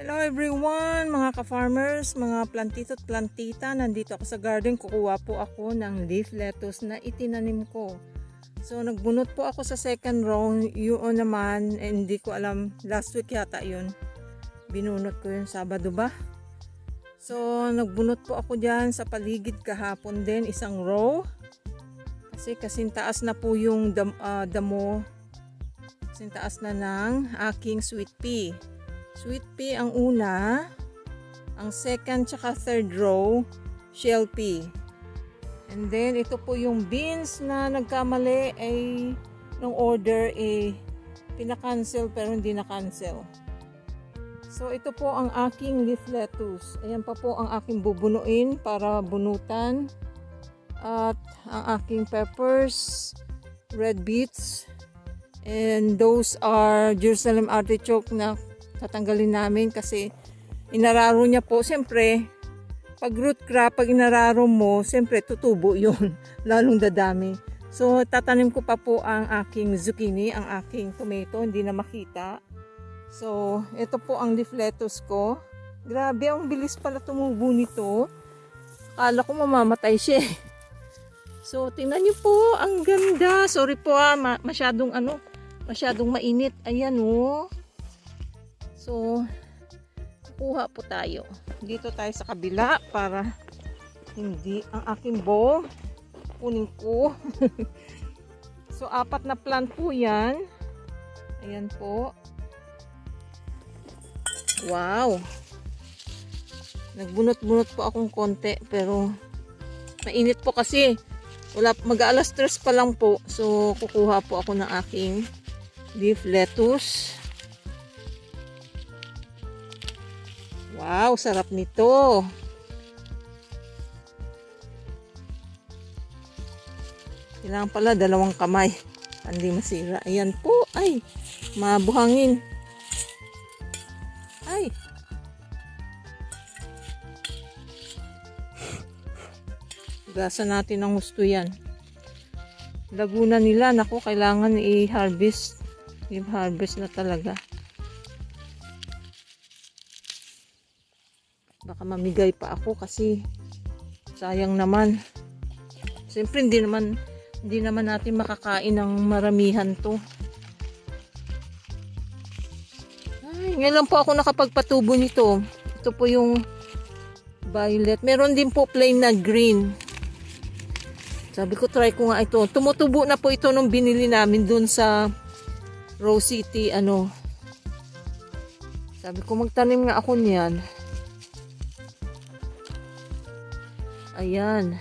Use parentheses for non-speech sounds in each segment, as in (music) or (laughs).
Hello everyone, mga ka-farmers, mga plantito at plantita. Nandito ako sa garden. Kukuha po ako ng leaf lettuce na itinanim ko. So, nagbunot po ako sa second row. Yun naman, eh, hindi ko alam, last week yata yun. Binunot ko yun Sabado ba? So, nagbunot po ako dyan sa paligid kahapon din, isang row. Kasi kasintaas na po yung dam, ah, damo. Kasintaas na ng aking sweet pea. Sweet pea ang una. Ang second tsaka third row, shell pea. And then, ito po yung beans na nagkamali ay nung order eh pinakancel pero hindi na-cancel. So, ito po ang aking leaf lettuce. Ayan pa po ang aking bubunuin para bunutan. At ang aking peppers, red beets, and those are Jerusalem artichoke na tatanggalin namin kasi inararo niya po. Siyempre, pag root crop, pag inararo mo, siyempre tutubo yun. (laughs) Lalong dadami. So, tatanim ko pa po ang aking zucchini, ang aking tomato, hindi na makita. So, ito po ang leaf lettuce ko. Grabe, ang bilis pala tumubo nito. Akala ko mamamatay siya eh. (laughs) So, tingnan niyo po, ang ganda. Sorry po ah, ma- masyadong ano, masyadong mainit. Ayan oh. So, kuha po tayo. Dito tayo sa kabila para hindi ang aking bowl. Kunin ko. (laughs) so, apat na plant po yan. Ayan po. Wow. Nagbunot-bunot po akong konti pero mainit po kasi. Wala, mag-alas stress pa lang po. So, kukuha po ako ng aking leaf lettuce. Wow, sarap nito. Kailangan pala dalawang kamay. Hindi masira. Ayan po. Ay, mabuhangin. Ay. Gasan natin ng gusto yan. Laguna nila, naku, kailangan i-harvest. I-harvest na talaga. Baka mamigay pa ako kasi sayang naman. Siyempre hindi naman hindi naman natin makakain ng maramihan to. Ay, ngayon lang po ako nakapagpatubo nito. Ito po yung violet. Meron din po plain na green. Sabi ko try ko nga ito. Tumutubo na po ito nung binili namin dun sa Rose City ano. Sabi ko magtanim nga ako niyan. Ayan.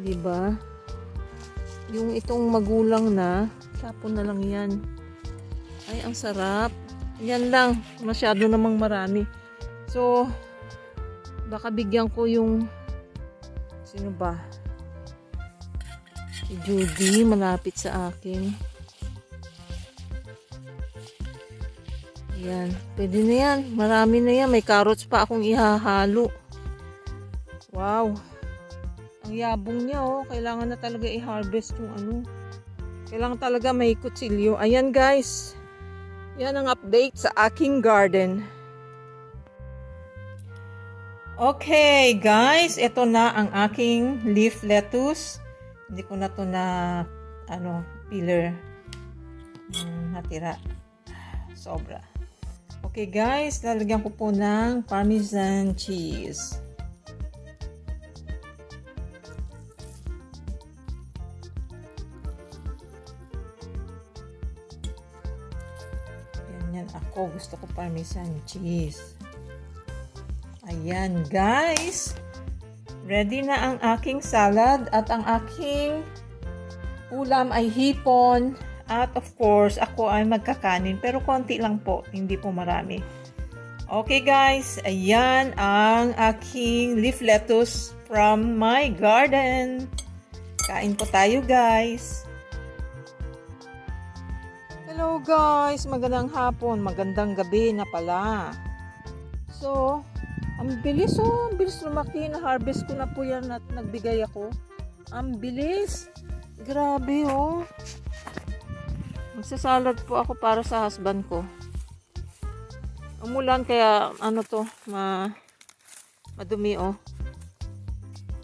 'Di ba? Yung itong magulang na, tapon na lang 'yan. Ay, ang sarap. Yan lang, masyado namang marami. So, baka bigyan ko yung sino ba? Si Judy, malapit sa akin. Yan, pwede na yan. Marami na yan. May carrots pa akong ihahalo. Wow. Ang yabong niya oh. Kailangan na talaga i-harvest yung ano. Kailangan talaga may kutsilyo. Ayan guys. Yan ang update sa aking garden. Okay guys. Ito na ang aking leaf lettuce. Hindi ko na to na ano, peeler hmm, natira. Sobra. Okay guys, lalagyan ko po ng parmesan cheese. Ganyan ako. Gusto ko parmesan cheese. Ayan, guys. Ready na ang aking salad at ang aking ulam ay hipon. At of course, ako ay magkakanin. Pero konti lang po. Hindi po marami. Okay guys, ayan ang aking leaf lettuce from my garden. Kain po tayo guys. Hello guys, magandang hapon, magandang gabi na pala. So, ang bilis oh, ang bilis lumaki na harvest ko na po yan at nagbigay ako. Ang bilis. Grabe oh. Magsasalad po ako para sa husband ko. Umulan kaya ano to, ma madumi oh.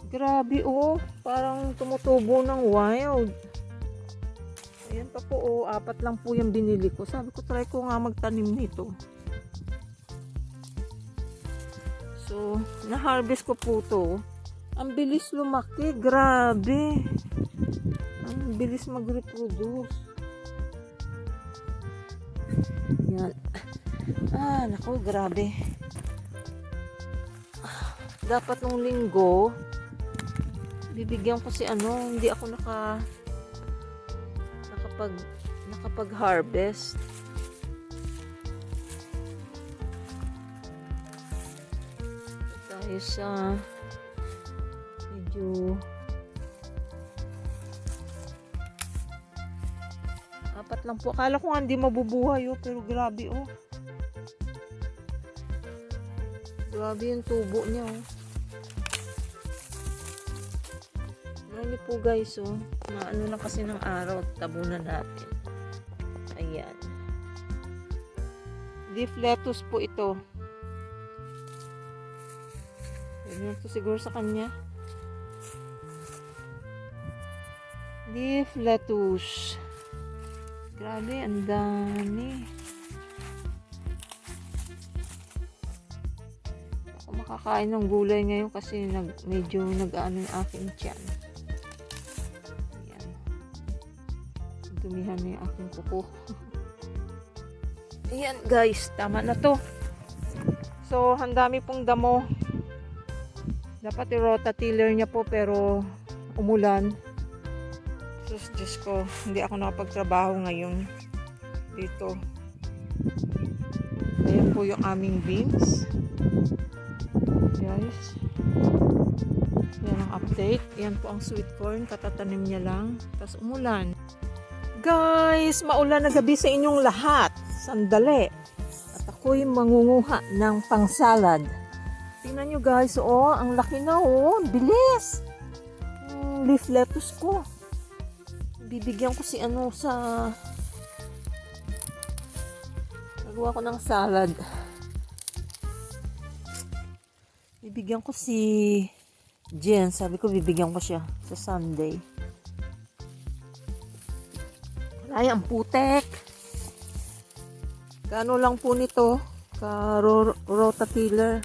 Grabe oh, parang tumutubo ng wild. Ayan pa po oh, apat lang po yung binili ko. Sabi ko try ko nga magtanim nito. So, na-harvest ko po to. Ang bilis lumaki, grabe. Ang bilis mag-reproduce. Yan. Ah, nako, grabe. Ah, Dapat nung linggo, bibigyan ko si ano, hindi ako naka nakapag nakapag-harvest. Dahil sa medyo apat lang po. Akala ko nga hindi mabubuhay oh, pero grabe oh. Grabe yung tubo niya oh. Ano po guys oh. Maano na kasi ng araw. Tabunan natin. Ayan. Leaf lettuce po ito. Ganyan to siguro sa kanya. Leaf lettuce. Grabe, ang dami. Ako makakain ng gulay ngayon kasi nag, medyo nag-ano yung aking tiyan. Dumihan na yung aking kuko. (laughs) Ayan guys, tama na to. So, ang dami pong damo. Dapat i-rota tiller niya po pero umulan. Sus, Diyos ko, hindi ako nakapagtrabaho ngayon dito. Ayan po yung aming beans. Guys. Yan ang update. Yan po ang sweet corn. Katatanim niya lang. Tapos umulan. Guys, maulan na gabi sa inyong lahat. Sandali. At ako'y mangunguha ng pangsalad. Tingnan nyo guys, oh, ang laki na oh, bilis. Yung leaf lettuce ko. Bibigyan ko si ano sa Nagawa ko ng salad. Bibigyan ko si Jen. Sabi ko bibigyan ko siya sa Sunday. Ay, ang putek. Kano lang po nito? Ka ro- rototiller.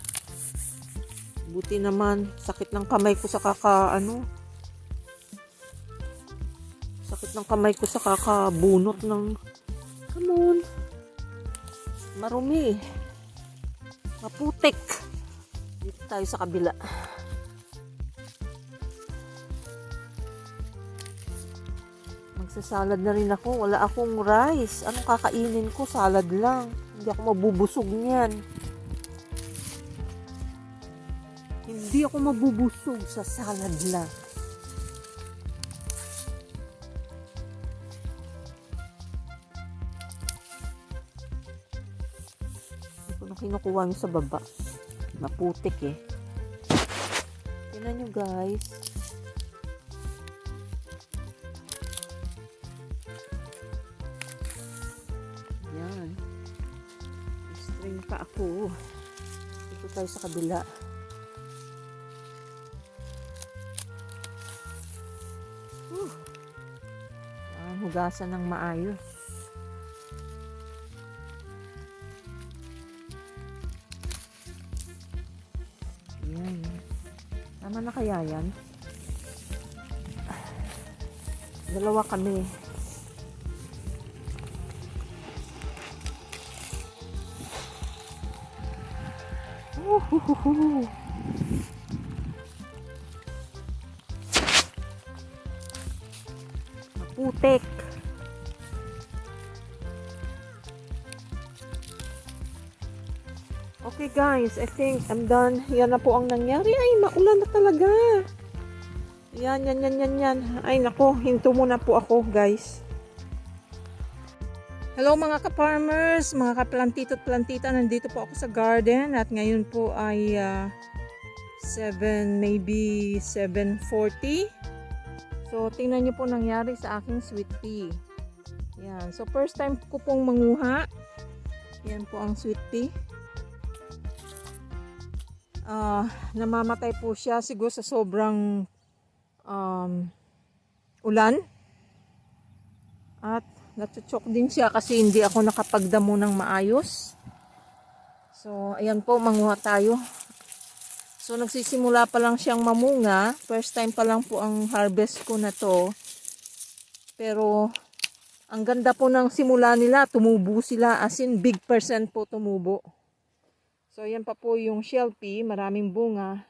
Buti naman, sakit ng kamay ko sa kaka, ano, sakit ng kamay ko sa kakabunot ng, come on, marumi, maputik. Dito tayo sa kabila. Magsasalad na rin ako. Wala akong rice. Anong kakainin ko? Salad lang. Hindi ako mabubusog niyan. Hindi ako mabubusog sa salad lang. Ko na kinukuha nyo sa baba. Maputik eh. Tingnan nyo guys. Tayo sa kabila. Whew. Kailangan hugasan ng maayos. Yan. Tama na kaya yan? Dalawa kami. Uhuhuhu. Maputek. Okay guys, I think I'm done. Yan na po ang nangyari. Ay, maulan na talaga. Yan, yan, yan, yan, yan. Ay, nako, hinto muna po ako guys. Hello mga ka-farmers, mga ka-plantito at plantita. Nandito po ako sa garden at ngayon po ay ah, 7, maybe 7.40. So, tingnan niyo po nangyari sa aking sweet pea. Yan. So, first time ko pong manguha. Yan po ang sweet pea. ah, namamatay po siya siguro sa sobrang um, ulan. At natuchok din siya kasi hindi ako nakapagdamo ng maayos. So, ayan po, manguha tayo. So, nagsisimula pa lang siyang mamunga. First time pa lang po ang harvest ko na to. Pero, ang ganda po ng simula nila. Tumubo sila. As in, big percent po tumubo. So, ayan pa po yung shell pea. Maraming bunga.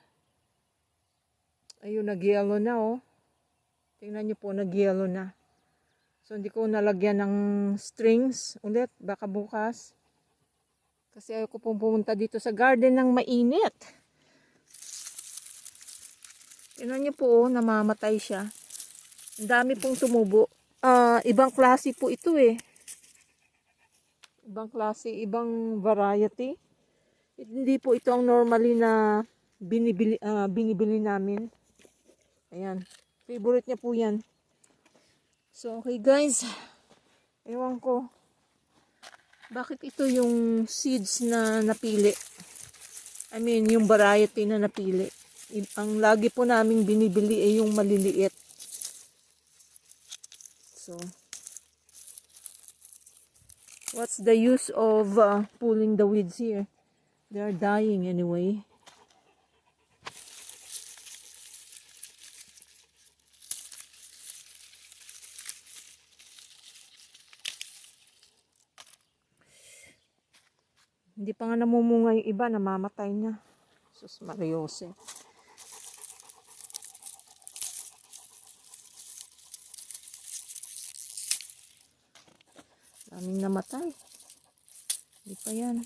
Ayun, nag-yellow na oh. Tingnan nyo po, nag-yellow na. So, hindi ko nalagyan ng strings ulit. Baka bukas. Kasi ayoko pong pumunta dito sa garden ng mainit. Tingnan niyo po, oh, namamatay siya. Ang dami pong tumubo. Ah, ibang klase po ito eh. Ibang klase, ibang variety. Hindi po ito ang normally na binibili, ah, binibili namin. Ayan. Favorite niya po yan. So, okay guys. Ewan ko. Bakit ito yung seeds na napili? I mean, yung variety na napili. Ang lagi po namin binibili ay yung maliliit. So, what's the use of uh, pulling the weeds here? They're dying anyway. Hindi pa nga namumunga yung iba, namamatay na. Sus Mariose. Daming namatay. Hindi pa yan.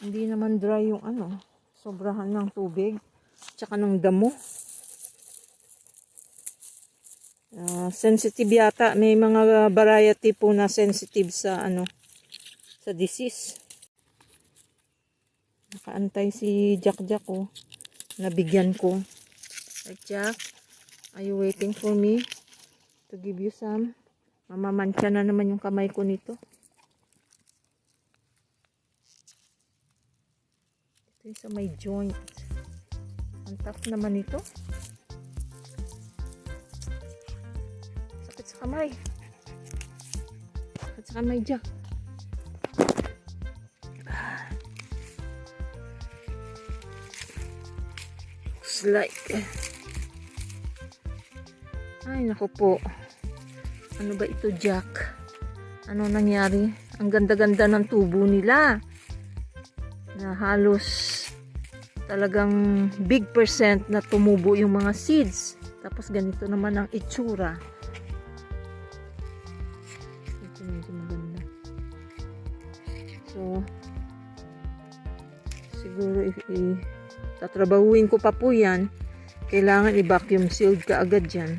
Hindi naman dry yung ano, sobrahan ng tubig, tsaka ng damo. Ah, sensitive yata. May mga variety po na sensitive sa ano sa disease. Nakaantay si Jack Jack oh. Nabigyan ko. Right, Jack? Are you waiting for me to give you some? Mamamantya na naman yung kamay ko nito. Ito yung sa may joint. Ang tough naman ito. Sa kamay. Sakit sa kamay, Jack. Looks like... Ay, naku po. Ano ba ito, Jack? Ano nangyari? Ang ganda-ganda ng tubo nila. Na halos talagang big percent na tumubo yung mga seeds. Tapos ganito naman ang itsura. Medyo maganda. So, siguro if, i tatrabahuin ko pa po yan, kailangan i-vacuum sealed ka agad yan.